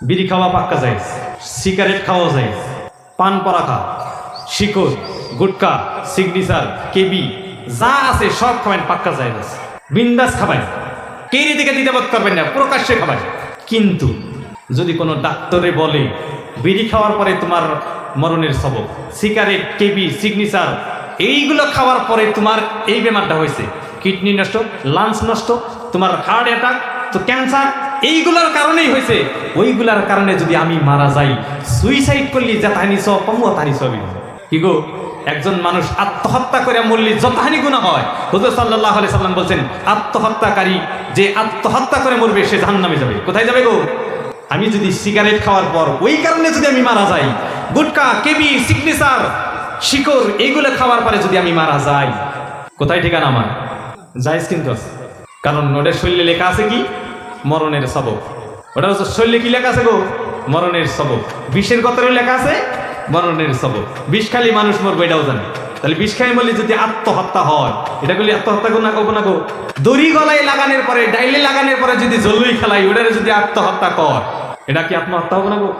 বিড়ি খাওয়া পাক্কা যায়, সিগারেট খাওয়া যায়, পান পরাখা শিকড়, গুটকা সিগনেচার কেবি, যা আছে সব খাবেন, পাক্কা যায় বিন্দাস খাবেন। কেরি দিকে দিতে বোধ করবেন না, প্রকাশ্যে খাবেন। কিন্তু যদি কোনো ডাক্তারে বলে, বিড়ি খাওয়ার পরে তোমার মরণের সবক, সিগারেট, কেবি সিগনেচার এইগুলো খাওয়ার পরে তোমার এই বেমারটা হয়েছে। কিডনি নষ্ট লাংস নষ্ট, তোমার হার্ট অ্যাটাক তো ক্যান্সার এইগুলোর কারণেই হয়েছে। ওইগুলার কারণে যদি আমি মারা যাই সুইসাইড করলি যা তাহানি সব তাহানি সবই কি গো? একজন মানুষ আত্মহত্যা করে মরলি যতহানি গুণা হয়। হুজুর সাল্লাহ আলি সাল্লাম বলছেন, আত্মহত্যাকারী যে আত্মহত্যা করে মরবে, সে জাহান্নামে যাবে। কোথায় যাবে গো? আমি যদি সিগারেট খাওয়ার পর ওই কারণে যদি আমি মারা যাই, গুটকা, কেবি সিগনেচার শিকড়, এইগুলো খাওয়ার পরে যদি আমি মারা যাই, কোথায় ঠিকানা আমার? যাইজ কিন্তু কারণ ওটার শৈলে লেখা আছে কি? মরণের সবক। ওটা হচ্ছে শৈলে কি লেখা আছে গো? মরণের সবক। বিষের গতরে লেখা আছে, মরণের সবক। বিষ খালি মানুষ মরবে, এটাও জানে। তাহলে বিষ খাই বলি যদি আত্মহত্যা হয়, এটা করলে আত্মহত্যা করো না কো না গো দড়ি গলায় লাগানোর পরে, ডাইলে লাগানোর পরে যদি জলুই খেলাই, ওটারে যদি আত্মহত্যা কর, এটা কি আত্মহত্যা হবে না গো?